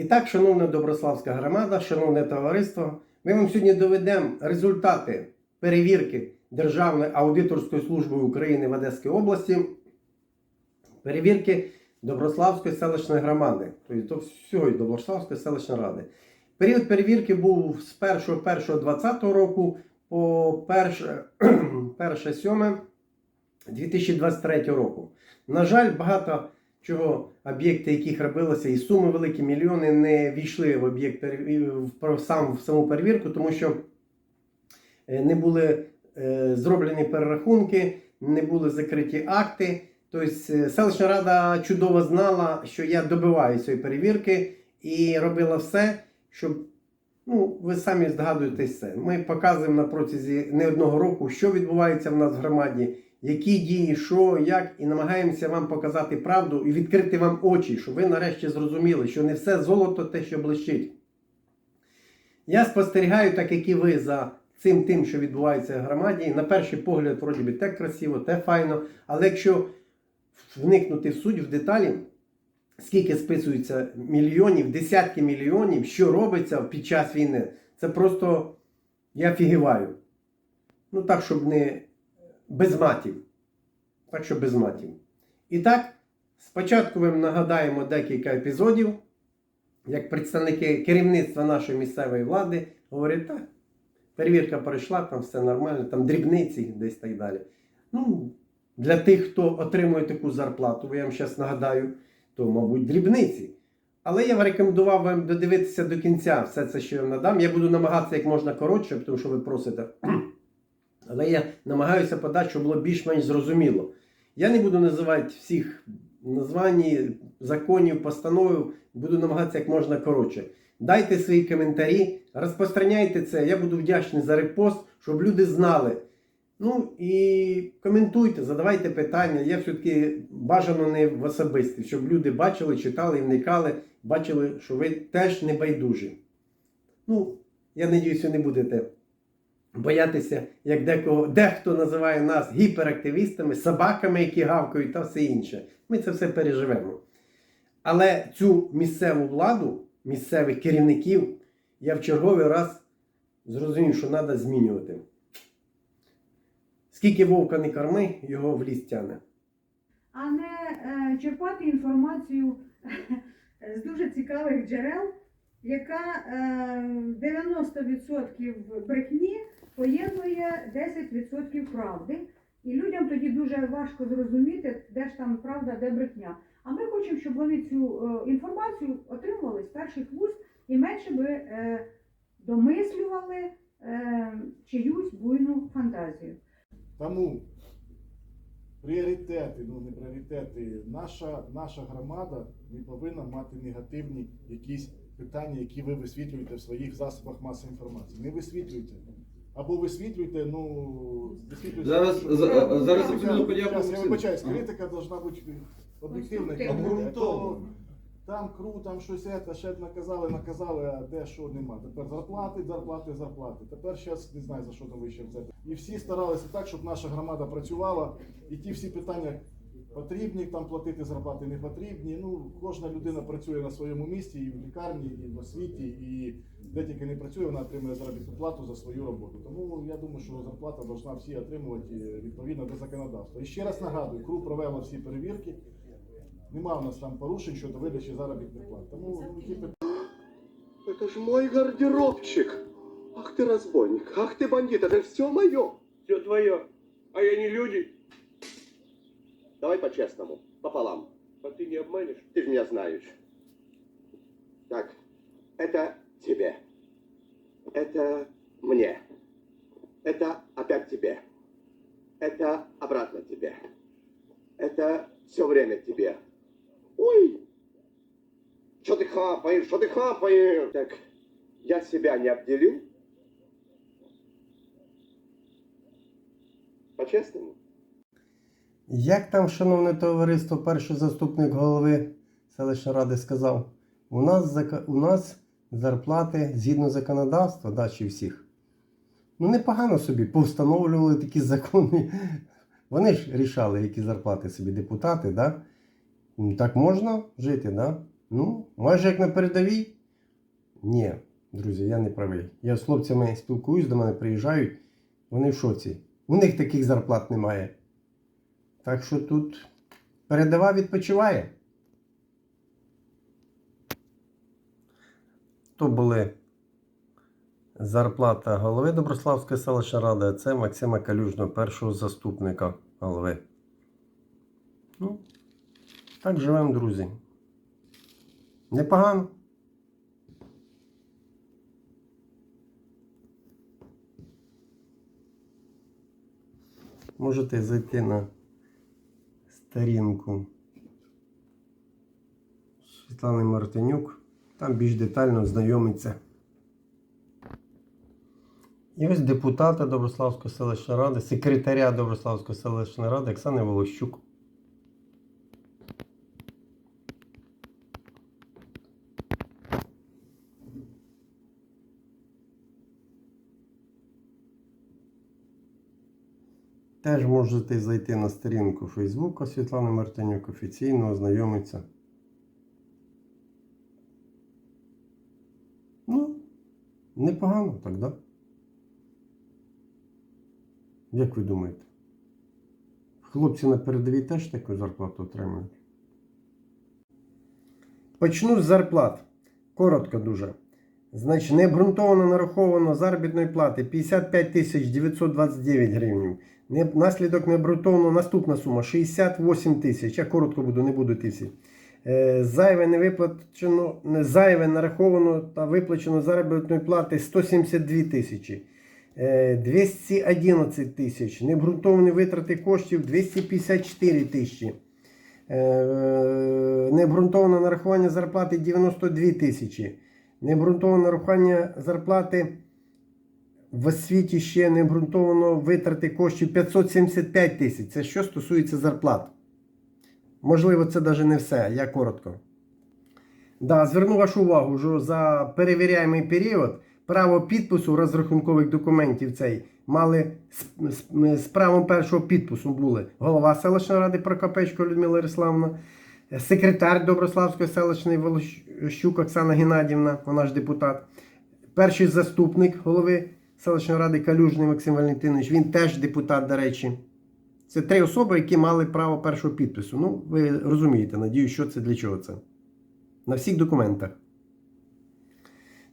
І так, шановна Доброславська громада, шановне товариство, ми вам сьогодні доведемо результати перевірки Державної аудиторської служби України в Одеській області, перевірки Доброславської селищної громади, тобто всієї Доброславської селищної ради. Період перевірки був з 1.1.2020 року по 1.7.2023 року. На жаль, багато чого об'єкти, яких робилося, і суми великі мільйони не війшли в об'єкт в сам в саму перевірку, тому що е, не були е, зроблені перерахунки, не були закриті акти. Тобто е, селищна рада чудово знала, що я добиваю цієї перевірки і робила все, щоб ну, ви самі здогадуєтесь це. Ми показуємо на протязі не одного року, що відбувається в нас в громаді, які дії, що, як, і намагаємося вам показати правду і відкрити вам очі, щоб ви нарешті зрозуміли, що не все золото те, що блищить. Я спостерігаю, так як і ви, за цим тим, що відбувається в громаді. На перший погляд, вроді би, те красиво, те файно. Але якщо вникнути в суть, в деталі, скільки списується мільйонів, десятки мільйонів, що робиться під час війни, це просто я фігіваю. Ну так, щоб не без матів. Так, щоб без матів. І так, спочатку ми нагадаємо декілька епізодів, як представники керівництва нашої місцевої влади говорять, так, перевірка пройшла, там все нормально, там дрібниці десь так далі. Ну, для тих, хто отримує таку зарплату, я вам зараз нагадаю, то, мабуть, дрібниці. Але я б рекомендував вам додивитися до кінця все це, що я вам надам. Я буду намагатися як можна коротше, тому що ви просите. Але я намагаюся подати, щоб було більш-менш зрозуміло. Я не буду називати всіх названь, законів, постанов, буду намагатися як можна коротше. Дайте свої коментарі, розпространяйте це. Я буду вдячний за репост, щоб люди знали. Ну і коментуйте, задавайте питання. Я все-таки бажано не в особисті, щоб люди бачили, читали і вникали, бачили, що ви теж не байдужі. Ну, я надіюсь, ви не будете боятися, як декого, дехто називає нас гіперактивістами, собаками, які гавкають та все інше. Ми це все переживемо. Але цю місцеву владу, місцевих керівників, я в черговий раз зрозумів, що треба змінювати. Скільки вовка не корми, його в ліс тяне. а не е, черпати інформацію з дуже цікавих джерел, яка е, 90% брехні поєднує 10% правди. І людям тоді дуже важко зрозуміти, де ж там правда, де брехня. А ми хочемо, щоб вони цю е, інформацію отримували з перших вуст і менше би е, домислювали е, чиюсь буйну фантазію. Тому пріоритети, ну не пріоритети, наша, наша громада не повинна мати негативні якісь питання, які ви висвітлюєте в своїх засобах масової інформації. Не висвітлюйте. Або висвітлюйте, ну висвітлюйте. Зараз- за- зараз я- секунду, подякую, щас, Я Максим. вибачаюсь, критика должна бути об'єктивна. Обґрунтована. То Там кру, там щось це, ще наказали, наказали, а де що нема. Тепер зарплати, зарплати, зарплати. Тепер зараз не знаю за що там вище це. І всі старалися так, щоб наша громада працювала, і ті всі питання потрібні, там платити зарплати не потрібні. Ну, кожна людина працює на своєму місці, і в лікарні, і в освіті, і де тільки не працює, вона отримує заробітну плату за свою роботу. Тому я думаю, що зарплата повинна всі отримувати е, відповідно до законодавства. І ще раз нагадую, КРУ провела всі перевірки. Нема у нас там порушень щодо видачі заробітних плат. Тому ну, які питання. Это ж мой гардеробчик. Ах ты разбойник, ах ты бандит, это все мое. Все твое. А я не люди. Давай по-честному, пополам. А ты не обманешь? Ты же меня знаешь. Так, это тебе. Это мне. Это опять тебе. Это обратно тебе. Это все время тебе. Ой! Что ты хапаешь? Что ты хапаешь? Так, я себя не обделил? По-честному? Як там, шановне товариство, перший заступник голови селищної ради сказав, у нас, у нас зарплати згідно законодавства, да, чи всіх. Ну, непогано собі повстановлювали такі закони. Вони ж рішали, які зарплати собі депутати, да? Ну, Так можна жити, да? Ну, майже як на передовій. Ні, друзі, я не правий. Я з хлопцями спілкуюсь, до мене приїжджають, вони в шоці. У них таких зарплат немає. Так що тут передова відпочиває. То були зарплата голови Доброславської селищної ради, а це Максима Калюжного, першого заступника голови. Ну, так живемо, друзі. Непогано. Можете зайти на сторінку Світлани Мартинюк, там більш детально знайомиться. І ось депутата Доброславської селищної ради, секретаря Доброславської селищної ради Оксани Волощук. Теж можете зайти на сторінку Фейсбука Світлани Мартинюк, офіційно ознайомитися. Ну, непогано так, да? Як ви думаєте? Хлопці на передовій теж таку зарплату отримують? Почну з зарплат. Коротко дуже. Значить, необґрунтовано нараховано заробітної плати 55 929 гривень. Наслідок необґрунтовано наступна сума 68 тисяч. Я коротко буду, не буду всі. Е, зайве не виплачено, зайве нараховано та виплачено заробітної плати 172 тисячі. Е, 211 тисяч. Необґрунтовані витрати коштів 254 тисячі. Е, Необґрунтоване нарахування зарплати 92 тисячі. Необґрунтоване нарахування зарплати в освіті ще необґрунтовано витрати коштів 575 тисяч. Це що стосується зарплат. Можливо, це навіть не все. Я коротко. Да, зверну вашу увагу, що за перевіряємий період право підпису розрахункових документів цей мали з, з, правом першого підпису були голова селищної ради Прокопечко Людмила Ярославовна, секретар Доброславської селищної Волощук Оксана Геннадівна, вона ж депутат, перший заступник голови селищної ради Калюжний Максим Валентинович, він теж депутат, до речі. Це три особи, які мали право першого підпису. Ну, ви розумієте, надію, що це для чого це. На всіх документах.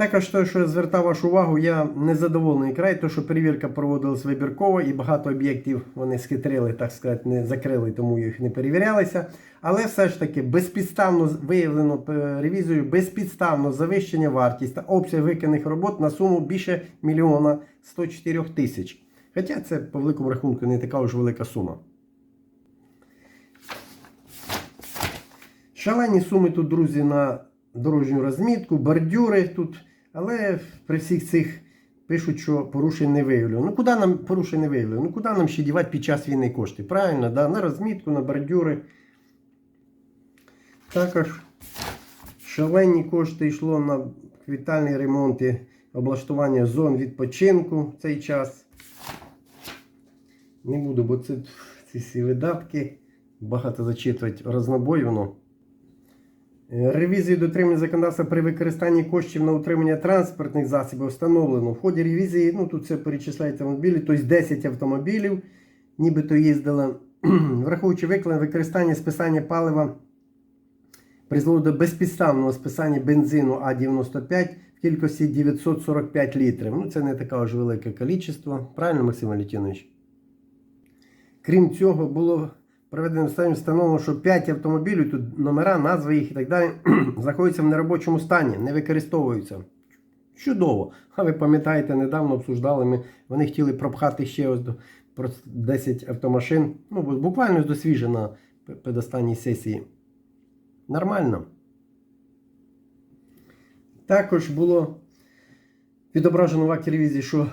Також те, що я звертав вашу увагу, я незадоволений край, то що перевірка проводилась вибірково і багато об'єктів вони схитрили, так сказати, не закрили, тому їх не перевірялися. Але все ж таки безпідставно виявлено е, ревізією безпідставно завищення вартість та обсяг виконаних робот на суму більше мільйона 104 тисяч. Хоча це по великому рахунку не така вже велика сума. Шалені суми тут, друзі, на дорожню розмітку, бордюри тут. Але при всіх цих пишуть, що порушень не виявлено. Ну куди нам порушень не виявлено? Ну куди нам ще дівати під час війни кошти? Правильно, да? на розмітку, на бордюри. Також шалені кошти йшло на квітальні ремонти, облаштування зон відпочинку в цей час. Не буду, бо це ці всі видатки. Багато зачитувати рознобой воно. Ревізію дотримання законодавства при використанні коштів на утримання транспортних засобів встановлено. В ході ревізії, ну тут це перечисляється автомобілі, тобто 10 автомобілів, нібито їздили, враховуючи виклад використання списання палива, призвело до безпідставного списання бензину А95 в кількості 945 літрів. Ну, це не така вже велике кількість. Правильно, Максим Валентинович? Крім цього, було проведеним стані встановлено, що 5 автомобілів, тут номера, назви їх і так далі, знаходяться в неробочому стані, не використовуються. Чудово. А ви пам'ятаєте, недавно обсуждали ми, вони хотіли пропхати ще ось до 10 автомашин. Ну, буквально до свіже на предостанній сесії. Нормально. Також було відображено в акті ревізії, що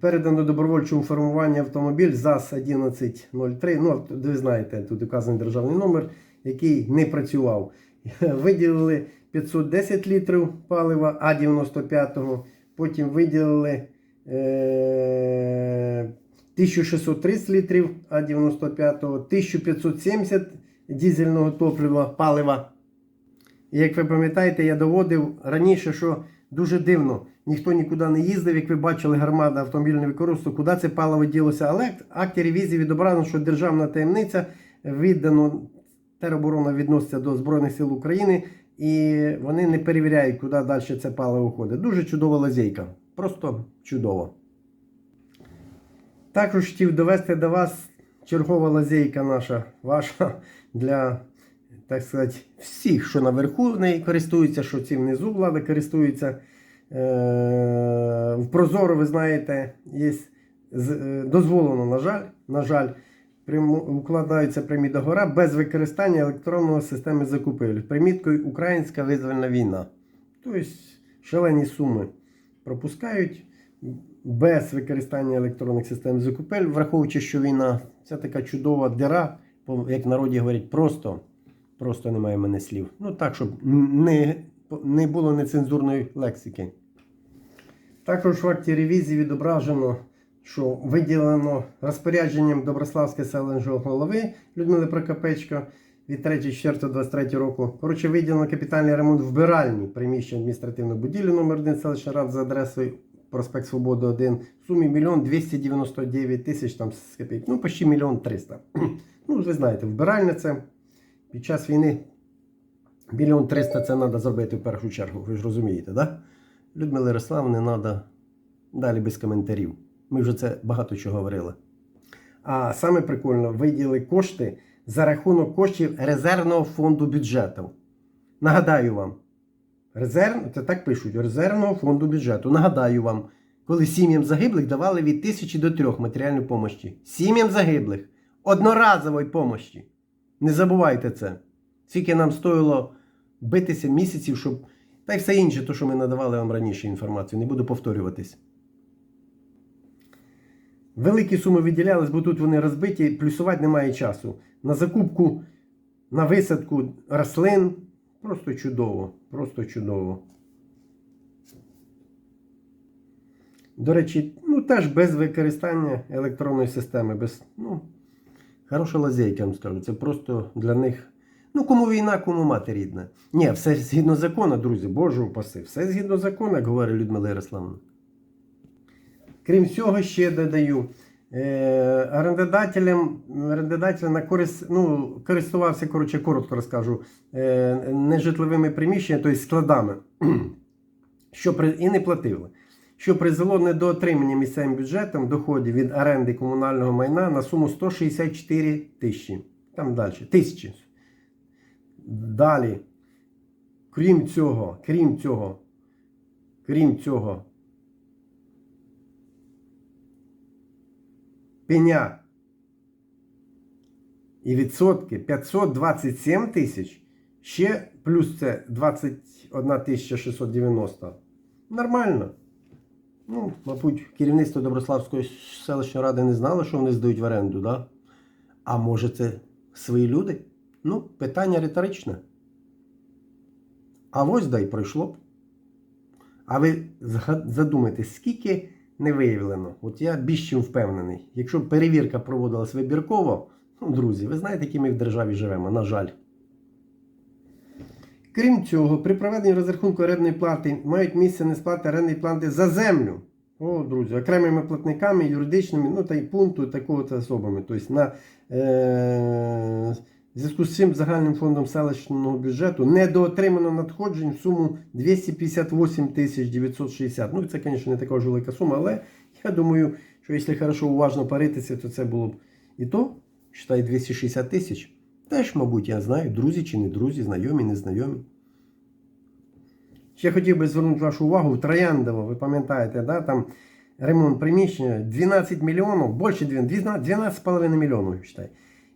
передано добровольчому формуванню автомобіль ЗАЗ 1103. Ну, ви знаєте, тут указаний державний номер, який не працював. Виділили 510 літрів палива А95, потім виділили е, 1630 літрів А95, 1570 дизельного топлива, палива. Як ви пам'ятаєте, я доводив раніше, що дуже дивно, ніхто нікуди не їздив, як ви бачили, гармада автомобільне використовувала, куди це паливо ділося. Але акті ревізії відображено, що державна таємниця віддано тероборона відноситься до Збройних сил України, і вони не перевіряють, куди далі це паливо ходить. Дуже чудова лазейка. Просто чудово. Також хотів довести до вас чергова лазейка наша, ваша для, так сказати, всіх, що наверху нею користуються, що ці внизу влада користується. Е, в Прозоро, ви знаєте, є е, дозволено, на жаль, на жаль, укладаються прямі договори без використання електронної системи закупівель. Приміткою Українська визвольна війна. Тобто шалені суми пропускають без використання електронних систем закупель, враховуючи, що війна це така чудова дира, як народі говорять, просто, просто немає мене слів. Ну так, щоб не, не було нецензурної лексики. Також в акті ревізії відображено, що виділено розпорядженням Доброславської селищного голови Людмили Прокопечко від 3.4.23 року. Коротше, виділено капітальний ремонт вбиральні приміщень адміністративної будівлі номер 1 селищна рада за адресою проспект Свободи 1 в сумі 1 299 тисяч там з копійок. Ну, почти 1 300. Ну, ви знаєте, вбиральня це під час війни 1 300 це треба зробити в першу чергу. Ви ж розумієте? Да? Людмила Ярославовна, треба далі без коментарів. Ми вже це багато чого говорили. А саме прикольно, виділи кошти за рахунок коштів резервного фонду бюджету. Нагадаю вам, резерв, це так пишуть, резервного фонду бюджету. Нагадаю вам, коли сім'ям загиблих давали від тисячі до трьох матеріальної помощі. Сім'ям загиблих одноразової помощі. Не забувайте це. Скільки нам стоїло битися місяців, щоб. Та й все інше, то, що ми надавали вам раніше інформацію, не буду повторюватись. Великі суми виділялись, бо тут вони розбиті, плюсувати немає часу. На закупку, на висадку рослин просто чудово. Просто чудово. До речі, ну теж без використання електронної системи. Без, ну, хороша лазейка, я вам скажу. Це просто для них. Ну, кому війна, кому мати рідна. Ні, все згідно закону, друзі, Боже упаси. Все згідно закону, як говорить Людмила Ярославовна. Крім цього, ще додаю. Е, орендодателям, орендодатель на користь, ну, користувався, коротше, коротко розкажу, е, нежитловими приміщеннями, тобто складами, що і не платили. Що призвело не до отримання місцевим бюджетом доходів від оренди комунального майна на суму 164 тисячі. Там далі. Тисячі. Далі. Крім цього, крім цього, крім цього, пеня і відсотки 527 тисяч, ще плюс це 21 тисяча 690. Нормально. Ну, мабуть, керівництво Доброславської селищної ради не знало, що вони здають в оренду, да? А може це свої люди? Ну, питання риторичне. А ось дай пройшло б. А ви задумайтесь, скільки не виявлено. От я більш чим впевнений. Якщо перевірка проводилась вибірково, ну, друзі, ви знаєте, які ми в державі живемо, на жаль. Крім цього, при проведенні розрахунку орендної плати мають місце несплати орендної плати за землю. О, друзі, окремими платниками, юридичними, ну та й пункту такого та особами. Тобто на е- зв'язку з цим загальним фондом селищного бюджету недоотримано надходжень в суму 258 тисяч 960. Ну, це, звісно, не така вже велика сума, але я думаю, що якщо хорошо уважно паритися, то це було б і то, считай, 260 тисяч. Теж, мабуть, я знаю, друзі чи не друзі, знайомі, незнайомі. Ще хотів би звернути вашу увагу в Трояндово, ви пам'ятаєте, да, там ремонт приміщення 12 мільйонів, більше 12, 12,5 мільйонів, считай.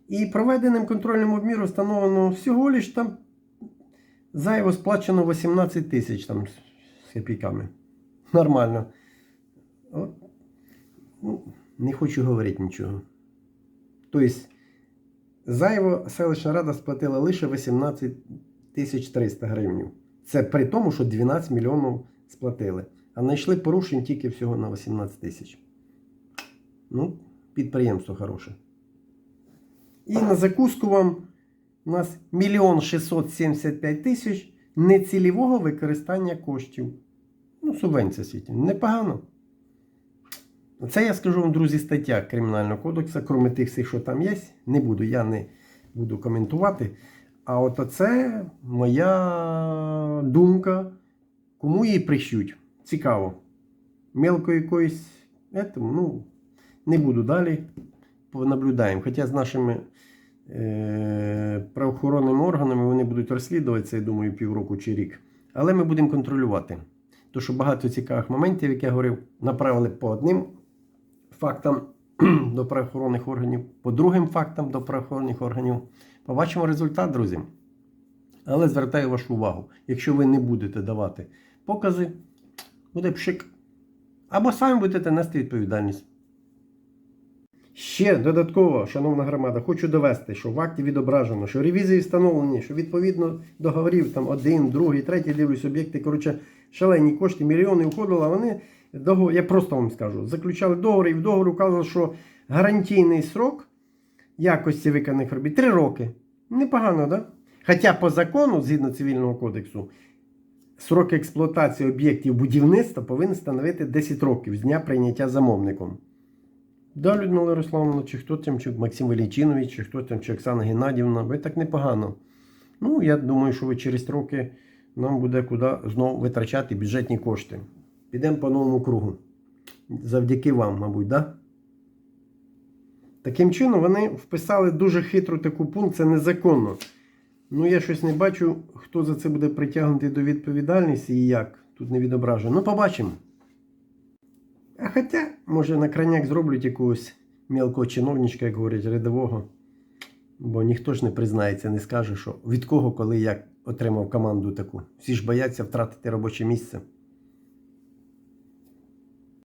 І проведеним контрольним обміром встановлено всього лиш там зайво сплачено 18 тисяч там з копійками. Нормально. От. Ну, не хочу говорити нічого. Тобто, зайво селищна рада сплатила лише 18 тисяч 300 гривень. Це при тому, що 12 мільйонів сплатили. А знайшли порушень тільки всього на 18 тисяч. Ну, підприємство хороше. І на закуску вам у нас 1 675 тисяч нецільового використання коштів. Ну, субвенція світі. Непогано. Це я скажу вам, друзі, стаття Кримінального кодексу, крім тих всіх, що там є, не буду, я не буду коментувати. А от це моя думка, кому її прищуть. Цікаво. Мелко якоїсь, етому, ну, не буду далі. Понаблюдаємо. Хоча з нашими е, правоохоронними органами вони будуть розслідувати це, я думаю, півроку чи рік. Але ми будемо контролювати. Тому що багато цікавих моментів, як я говорив, направили по одним фактам до правоохоронних органів, по другим фактам до правоохоронних органів. Побачимо результат, друзі. Але звертаю вашу увагу, якщо ви не будете давати покази, буде пшик. Або самі будете нести відповідальність. Ще додатково, шановна громада, хочу довести, що в акті відображено, що ревізії встановлені, що відповідно договорів там один, другий, третій дивлюсь, об'єкти, коротше, шалені кошти, мільйони входили, а вони договор, я просто вам скажу, заключали договори і в договорі вказано, що гарантійний срок якості виконаних робіт 3 роки. Непогано? Да? Хоча по закону, згідно цивільного кодексу, срок експлуатації об'єктів будівництва повинен становити 10 років з дня прийняття замовником. Да, Людмила Ярославовна, чи хто там, чи Максим Величинович, чи хто там, чи Оксана Геннадівна, ви так непогано. Ну, я думаю, що ви через роки нам буде куди знову витрачати бюджетні кошти. Підемо по новому кругу. Завдяки вам, мабуть, да? Таким чином, вони вписали дуже хитру таку пункт, це незаконно. Ну, я щось не бачу, хто за це буде притягнутий до відповідальності і як. Тут не відображено. Ну, побачимо. А хоча, може, на краняк зроблять якогось мелкого чиновничка, як говорять, рядового. Бо ніхто ж не признається, не скаже, що від кого, коли як отримав команду таку. Всі ж бояться втратити робоче місце.